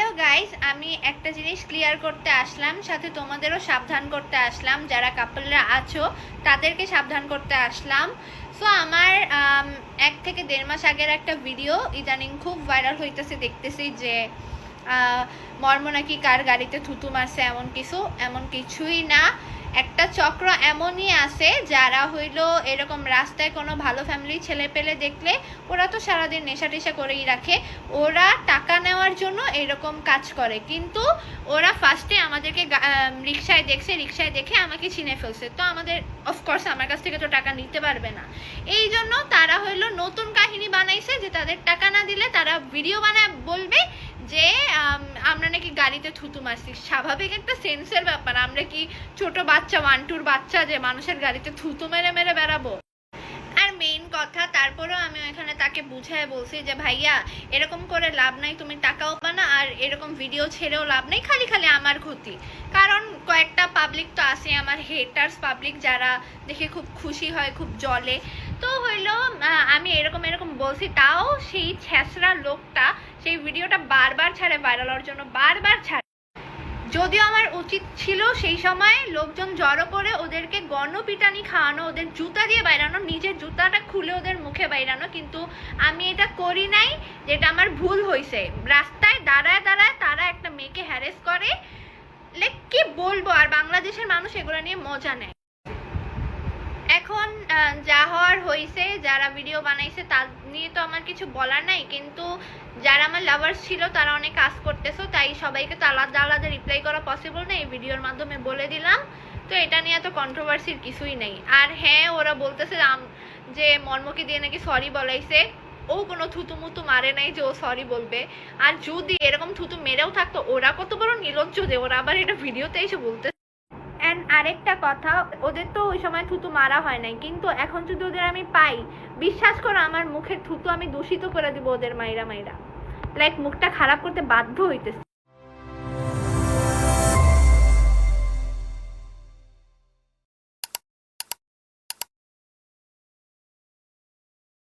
Hello guys আমি একটা জিনিস ক্লিয়ার করতে আসলাম, সাথে তোমাদেরও সাবধান করতে আসলাম। যারা কাপলরা আছো, তাদেরকে সাবধান করতে আসলাম। সো আমার এক থেকে দেড় মাস আগের একটা ভিডিও ইদানিং খুব ভাইরাল হইতেছে, দেখতেছি যে মর্ম নাকি কার গাড়িতে থুতু মারছে এমন কিছু? এমন কিছুই না। একটা চক্র এমনই আছে, যারা হইল এরকম রাস্তায় কোনো ভালো ফ্যামিলির ছেলে পেলে দেখলে ওরা তো সারাদিন নেশা টেশা করেই রাখে। ওরা টাকা নেওয়ার জন্য এরকম কাজ করে। কিন্তু ওরা ফার্স্টে আমাদেরকে রিক্সায় দেখছে রিক্সায় দেখে আমাকে চিনে ফেলছে। তো আমাদের অফকোর্স আমার কাছ থেকে তো টাকা নিতে পারবে না। এই জন্য তারা হইল নতুন কাহিনী বানাইছে যে তাদের টাকা না দিলে তারা ভিডিও বানায় যে আমরা নাকি গাড়িতে থুতু মারছি। স্বাভাবিক একটা সেন্সের ব্যাপার। আমরা কি ছোট বাচ্চা ওয়ান টুর বাচ্চা যে মানুষের গাড়িতে থুতু মেরে মেরে বেড়াবো? আর মেইন কথা, তারপরেও আমি এখানে তাকে বুঝায় বলছি যে, ভাইয়া, এরকম করে লাভ নাই, তুমি টাকাও পানা আর এরকম ভিডিও ছেড়েও লাভ নেই, খালি খালি আমার ক্ষতি। কারণ কয়েকটা পাবলিক তো আছে, আমার হেটার্স পাবলিক যারা দেখে খুব খুশি হয়, খুব জলে। তো হইল আমি এরকম এরকম বলছি, তাও সেই ছ্যাঁচড়া লোকটা সেই ভিডিওটা বারবার ছাড়ে ভাইরাল হওয়ার জন্য, বারবার ছাড়ে। যদিও আমার উচিত ছিল সেই সময় লোকজন জড়ো করে ওদেরকে গণপিটানি খাওয়ানো, ওদের জুতা দিয়ে বাইরানো, নিজের জুতাটা খুলে ওদের মুখে বাইরানো, কিন্তু আমি এটা করি নাই, যেটা আমার ভুল হয়েছে রাস্তায় দাঁড়ায় দাঁড়ায় তারা একটা মেয়েকে হ্যারেস করে। লাইক কি বলব? আর বাংলাদেশের মানুষ এগুলো নিয়ে মজা নেয়। এখন যা হওয়ার হয়েছে যারা ভিডিও বানাইছে, তা নিয়ে তো আমার কিছু বলার নাই। কিন্তু যারা আমার লাভার্স ছিল, তারা অনেক কাজ করতেছো, তাই সবাইকে তো আলাদা আলাদা রিপ্লাই করা পসিবল না। এই ভিডিওর মাধ্যমে বলে দিলাম। তো এটা নিয়ে তো কন্ট্রোভার্সির কিছুই নেই। আর হ্যাঁ ওরা বলতেছে যে মর্মকে দিয়ে নাকি সরি বলাইছে। ও কোনো থুতু মুতু মারে নাই যে ও সরি বলবে। আর যদি এরকম থুতু মেরেও থাকতো, ওরা কত বড় নির্লজ্জ যে, ওরা আবার এটা ভিডিওতে এসে বলতে অ্যান্ড আরেকটা কথা, ওদের তো ওই সময় থুতু মারা হয় নাই, কিন্তু এখন যদি ওদের আমি পাই, বিশ্বাস করো আমার মুখের থুতু আমি দূষিত করে দিব ওদের মাইরা মাইরা। লাইক মুখটা খারাপ করতে বাধ্য হইতেছে।